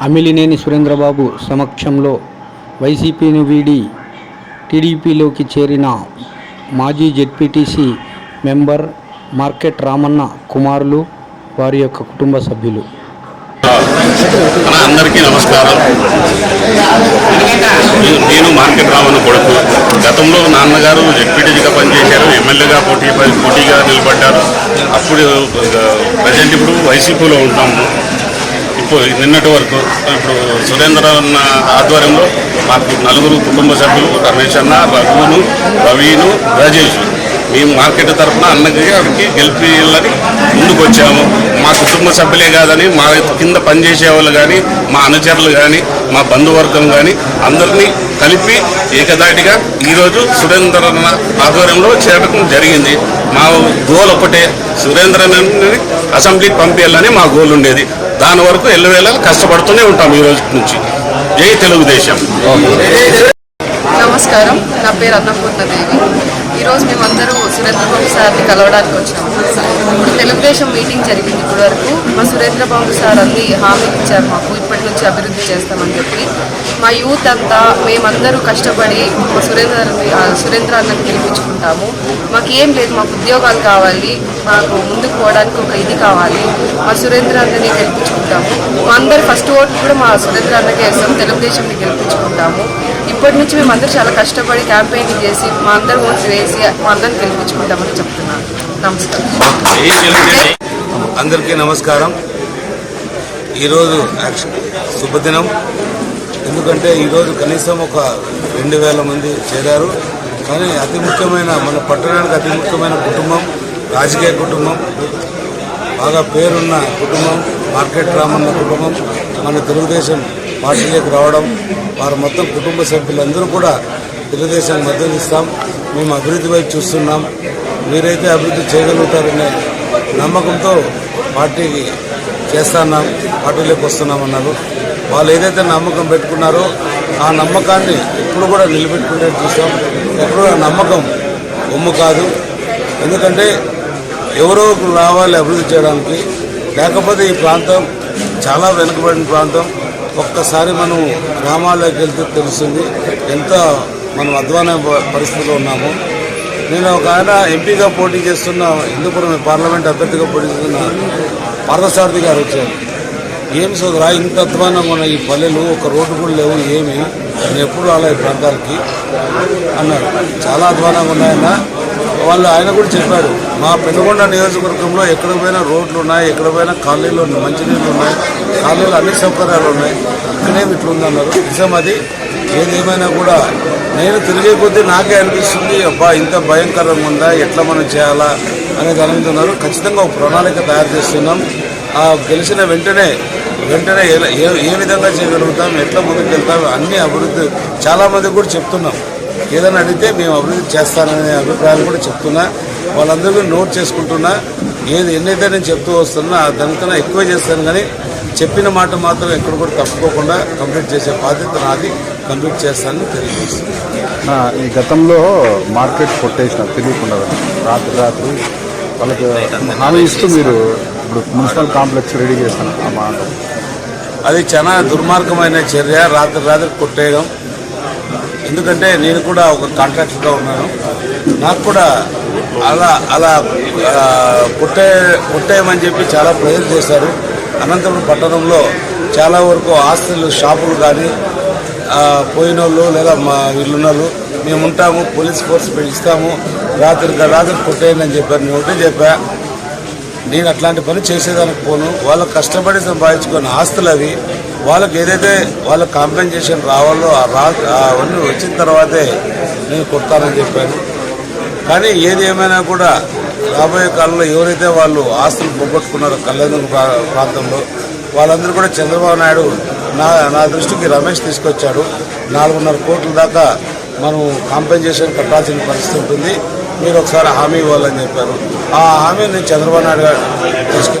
అమిలినేని సురేంద్రబాబు సమక్షంలో వైసీపీని వీడి టీడీపీలోకి చేరిన మాజీ జెడ్పీటీసీ మెంబర్ మార్కెట్ రామన్న కుమారులు వారి యొక్క కుటుంబ సభ్యులు. అందరికీ నమస్కారం. నేను- మార్కెట్ రామన్న కొడుకు. గతంలో నాన్నగారు జెడ్పీటీగా పనిచేశారు ఎమ్మెల్యేగా పోటీ పోటీగా నిలబడ్డారు. అప్పుడు ప్రజెంట్ ఇప్పుడు వైసీపీలో ఉంటాము ఇప్పుడు నిన్నటి వరకు ఇప్పుడు సురేంద్ర అన్న ఆధ్వర్యంలో మాకు నలుగురు కుటుంబ సభ్యులు రమేష్ అన్న రఘువును రవీను రాజేష్ మేము మార్కెట్ తరఫున అన్నకి అవి గెలిపియాలని ముందుకు వచ్చాము. మా కుటుంబ సభ్యులే కాదని మా కింద పనిచేసే వాళ్ళు కానీ మా అనుచరులు కానీ మా బంధువర్గం కానీ అందరినీ కలిపి ఏకదాటిగా ఈరోజు సురేంద్రన్న ఆధ్వర్యంలో చేరడం జరిగింది. మా గోల్ ఒకటే సురేంద్రని అసెంబ్లీకి పంపించాలని మా గోల్ ఉండేది. దాని వరకు ఎల్లవేళ కష్టపడుతూనే ఉంటాం ఈ రోజు నుంచి. జై తెలుగుదేశం. నమస్కారం. నా పేరు అన్నపూర్ణదేవి. ఈరోజు మేమందరూ సురేంద్రబాబు సార్ని కలవడానికి వచ్చాము ఇప్పుడు తెలుగుదేశం మీటింగ్ జరిగింది ఇప్పటి వరకు మా సురేంద్రబాబు సార్ అన్ని హామీలు ఇచ్చారు మాకు. ఇప్పటి నుంచి అభివృద్ధి చేస్తామని చెప్పి. మా యూత్ అంతా మేమందరూ కష్టపడి మా సురేంద్ర సురేంద్ర అన్నని గెలిపించుకుంటాము మాకు ఏం లేదు మాకు ఉద్యోగాలు కావాలి. మాకు ముందుకు పోవడానికి ఒక ఇది కావాలి. మా సురేంద్ర అన్నని గెలిపించుకుంటాము. మా అందరు ఫస్ట్ ఓట్ కూడా మా సురేంద్ర అన్నకే వేస్తాం. తెలుగుదేశంని గెలిపించుకుంటాం. గెలిపించుకుంటాము ఇప్పటి నుంచి మేము చాలా కష్టపడి క్యాంపెయినింగ్ చేసి మా అందరు ఓట్స్ వేసి మా అందరిని గెలిపించుకుంటామని చెప్తున్నాను. నమస్కారం. అందరికీ నమస్కారం. ఈరోజు యాక్చు- శుభదినం. ఎందుకంటే ఈరోజు కనీసం ఒక రెండు వేల మంది చేరారు. కానీ అతి ముఖ్యమైన మన పట్టణానికి అతి ముఖ్యమైన కుటుంబం రాజకీయ కుటుంబం బాగా పేరున్న కుటుంబం మార్కెట్ రామన్న కుటుంబం మన తెలుగుదేశం పార్టీలోకి రావడం వారు మొత్తం కుటుంబ సభ్యులందరూ కూడా తెలుగుదేశానికి మద్దతు ఇస్తాం మేము అభివృద్ధి వైపు చూస్తున్నాం. మీరైతే అభివృద్ధి చేయగలుగుతారనే నమ్మకంతో పార్టీకి చేస్తున్నాం పార్టీలోకి వస్తున్నామన్నారు. వాళ్ళు ఏదైతే నమ్మకం పెట్టుకున్నారో ఆ నమ్మకాన్ని ఎప్పుడు కూడా నిలబెట్టుకునే చూస్తాం ఎప్పుడు ఆ నమ్మకం ఒమ్ము కాదు. ఎందుకంటే ఎవరో ఒకరు రావాలి అభివృద్ధి చేయడానికి. లేకపోతే ఈ ప్రాంతం చాలా వెనుకబడిన ప్రాంతం. ఒక్కసారి మనం గ్రామాల్లోకి వెళ్తే తెలుస్తుంది ఎంత మనం అధ్వాన పరిస్థితిలో ఉన్నాము. నేను ఒక ఆయన ఎంపీగా పోటీ చేస్తున్న హిందూపురం పార్లమెంట్ అభ్యర్థిగా పోటీ చేస్తున్న పార్థసారథి గారు వచ్చారు. ఏం సోదరా ఇంత అధ్వానంగా ఉన్న ఈ పల్లెలు ఒక రోడ్డు కూడా లేవు ఏమి? నేను ఎప్పుడు రాలే ఈ ప్రాంతాలకి అన్నారు. చాలా అధ్వానంగా ఉన్నాయన్న. వాళ్ళు ఆయన కూడా చెప్పారు మా పెనుగొండ నియోజకవర్గంలో ఎక్కడ పోయినా రోడ్లు ఉన్నాయి ఎక్కడ పోయినా కాలనీలు ఉన్నాయి మంచినీళ్ళు ఉన్నాయి కాలనీలు అన్ని సౌకర్యాలు ఉన్నాయి ఇక్కడేమి ఇట్లా ఉందన్నారు నిజం అది. ఏదేమైనా కూడా నేను తిరిగే కొద్దీ నాకే అనిపిస్తుంది అబ్బా ఇంత భయంకరంగా ఉందా ఎట్లా మనం చేయాలా అనేది అనుకుంటున్నారు. ఖచ్చితంగా ఒక ప్రణాళిక తయారు చేస్తున్నాం. ఆ గెలిచిన వెంటనే వెంటనే ఏ ఏ విధంగా చేయగలుగుతాం ఎట్లా ముందుకు వెళ్తాం అన్ని అభివృద్ధి చాలామంది కూడా చెప్తున్నాం. ఏదైనా అడిగితే మేము అభివృద్ధి చేస్తాననే అభిప్రాయాలు కూడా చెప్తున్నా. వాళ్ళందరూ నోట్ చేసుకుంటున్నా. ఏది ఎన్నైతే నేను చెప్తూ వస్తున్నా దానికన్నా ఎక్కువ చేస్తాను కానీ చెప్పిన మాట మాత్రం ఎక్కడ కూడా తప్పుకోకుండా కంప్లీట్ చేసే బాధ్యత నాది. కంప్లీట్ చేస్తానని తెలియజేస్తున్నాను ఆ, ఈ గతంలో మార్కెట్ కొట్టేసిన తెలియకుండా రాత్రి రాత్రి వాళ్ళకి హామీ ఇస్తూ మీరు ఇప్పుడు మున్సిపల్ కాంప్లెక్స్ రెడీ చేస్తాను ఆ మాట. అది చాలా దుర్మార్గమైన చర్య. రాత్రి రాత్రి కొట్టేయడం. ఎందుకంటే నేను కూడా ఒక కాంట్రాక్టర్గా ఉన్నాను. నాకు కూడా అలా అలా పుట్టే కొట్టే కొట్టేయమని చెప్పి చాలా ప్రజలు చేశారు. అనంతపురం పట్టణంలో చాలా వరకు ఆస్తులు షాపులు కానీ పోయిన వాళ్ళు లేదా మా వీళ్ళున్న వాళ్ళు మేము ఉంటాము పోలీస్ ఫోర్స్ పిలుస్తాము రాత్రి రాత్రి పుట్టేయండి అని చెప్పారు. నేను ఒకటే చెప్పా నేను అట్లాంటి పని చేసేదానికి పోను. వాళ్ళు కష్టపడి సంపాదించుకున్న ఆస్తులు అవి వాళ్ళకి ఏదైతే వాళ్ళకి కాంపెన్సేషన్ రావాలో ఆ రా అవన్నీ వచ్చిన తర్వాతే నేను కొడతానని చెప్పాను. కానీ ఏది ఏమైనా కూడా రాబోయే కాలంలో ఎవరైతే వాళ్ళు ఆస్తులు పోగొట్టుకున్నారో కళ్యాణ ప్రాంతంలో వాళ్ళందరూ కూడా చంద్రబాబు నాయుడు నా నా దృష్టికి రమేష్ తీసుకొచ్చాడు. నాలుగున్నర కోట్ల దాకా మనం కాంపెన్సేషన్ కట్టాల్సిన పరిస్థితి ఉంటుంది. మీరు ఒకసారి హామీ ఇవ్వాలని చెప్పారు. ఆ హామీ నేను చంద్రబాబు నాయుడు గారు తీసుకు